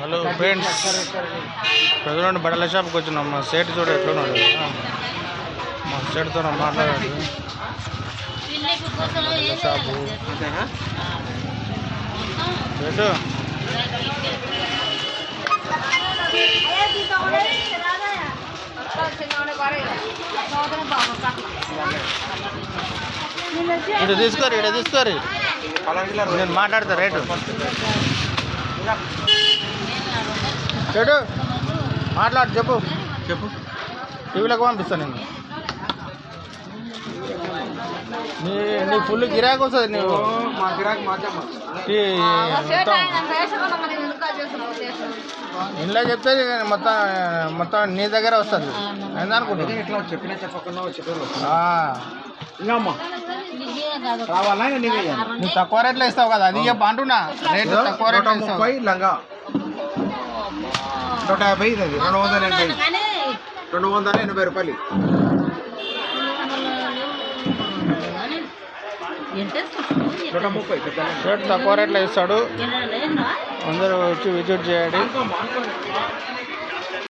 Hello friends present బట్టల షాప్కి వచ్చినాం. మా సేట్ చూడ ఎట్లున్నాడు. మా సేట్తో మాట్లాడాడు. షాపు. సేటు. ఇటు తీసుకోరు ఇటు తీసుకోరు నేను మాట్లాడతా రేటు. చెడు. మాట్లాడు చెప్పు. చెప్పు. టీవీలోకి పంపిస్తాను నేను నీ నీ ఫుల్ గిరాకు వస్తుంది నువ్వు మా గిరాకీ మాధ్యమ ఈ మొత్తం. ఇంట్లో చెప్తే మొత్తం మొత్తం నీ దగ్గర వస్తుంది. ఏందనుకుంటున్నా ఇట్లా చెప్పినా చెప్పకుండా చెప్పారు ఆ, ఇంకా నువ్వు తక్కువ రేట్లో ఇస్తావు కదా అది చెప్పు అంటున్నా. రేటు తక్కువ నూట రేట్లో ఇస్తావు. ముప్పై లంగా. నూట యాభై ఇది అది రెండు వందల ఎనభై. రెండు వందల ఎనభై రూపాయలు. నూట ముప్పై రేటు తక్కువ రేట్లో ఇస్తాడు. అందరూ వచ్చి విజిట్ చేయండి.